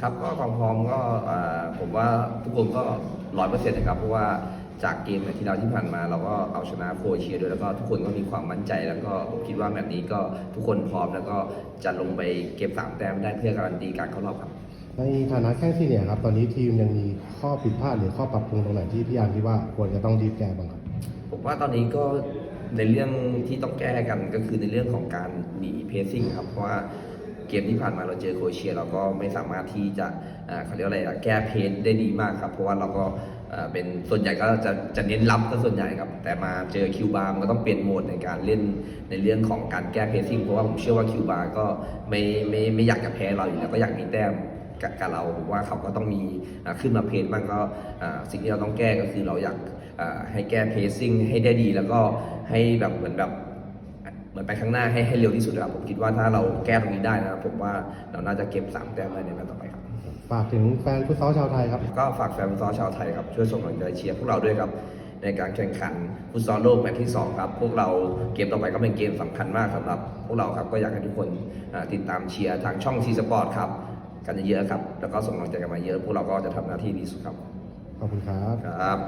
ครับก็ความพร้อมก็เอ่อผมว่าทุกคนก็ร้อยเปอร์เซ็นต์นะครับเพราะว่าจากเกมที่เราที่ผ่านมาเราก็เอาชนะโครเอเชียด้วยแล้วก็ทุกคนก็มีความมั่นใจ แล้วก็ผมคิดว่าแบบนี้ก็ทุกคนพร้อมแล้วก็จะลงไปเก็บสามแต้มได้เพื่อการันตีการเข้ารอบครับ ในฐานะแข้งที่เนี่ยครับตอนนี้ทีมยังมีข้อผิดพลาดหรือข้อปรับปรุงตรงไหนที่พี่ยามคิดว่าควรจะต้องรีบแก้บ้างครับผมว่าตอนนี้ก็ในเรื่องที่ต้องแก้กันก็คือในเรื่องของการหนีเพซซิ่งครับเพราะว่า เกมที่ผ่านมาเราเจอโคเชีย เราก็ไม่สามารถที่จะเขาเรียกอะไระแก้เพจได้ดีมากครับ เพราะว่าเราก็เป็นส่วนใหญ่ก็จะจะเน้นรับซะส่วนใหญ่ครับ แต่มาเจอคิวบาร์ก็ต้องเปลี่ยนโหมดในการเล่นในเรื่องของการแก้เพซซิ่งเพราะว่าผมเชื่อว่าคิวบาร์ก็ไม่ไม่ไม่อยากจะแพ้เราอยู่แล้วก็อยากมีแต้มกับเราว่าเขาก็ต้องมีขึ้นมาเพจบ้างก็สิ่งที่เราต้องแก้ก็คือเราอยากให้แก้เพซซิ่งให้ได้ดีแล้วก็ให้แบบเหมือนแบบ มือนไปข้างหน้าให้ให้เร็วที่สุดนะครับผมคิดว่าถ้าเราแก้ตรงนี้ได้นะครับผมว่าเราน่าจะเก็บสามแต้มได้ในนัดต่อไปครับ ฝากถึงแฟนฟุตซอลชาวไทยครับ ก็ฝากแฟนฟุตซอลชาวไทยครับช่วยส่งกำลังใจเชียร์พวกเราด้วยครับในการแข่งขันฟุตซอลโลกแมตช์ที่สองครับ พวกเราเกมต่อไปก็เป็นเกมสำคัญมากสำหรับ พวกเราครับก็อยากให้ทุกคนอ่าติดตามเชียร์ทางช่องทีสปอร์ตครับกันเยอะๆครับ แล้วก็ส่งกำลังใจกันมาเยอะ พวกเราก็จะทำหน้าที่ดีสุดครับ ขอบคุณครับครับ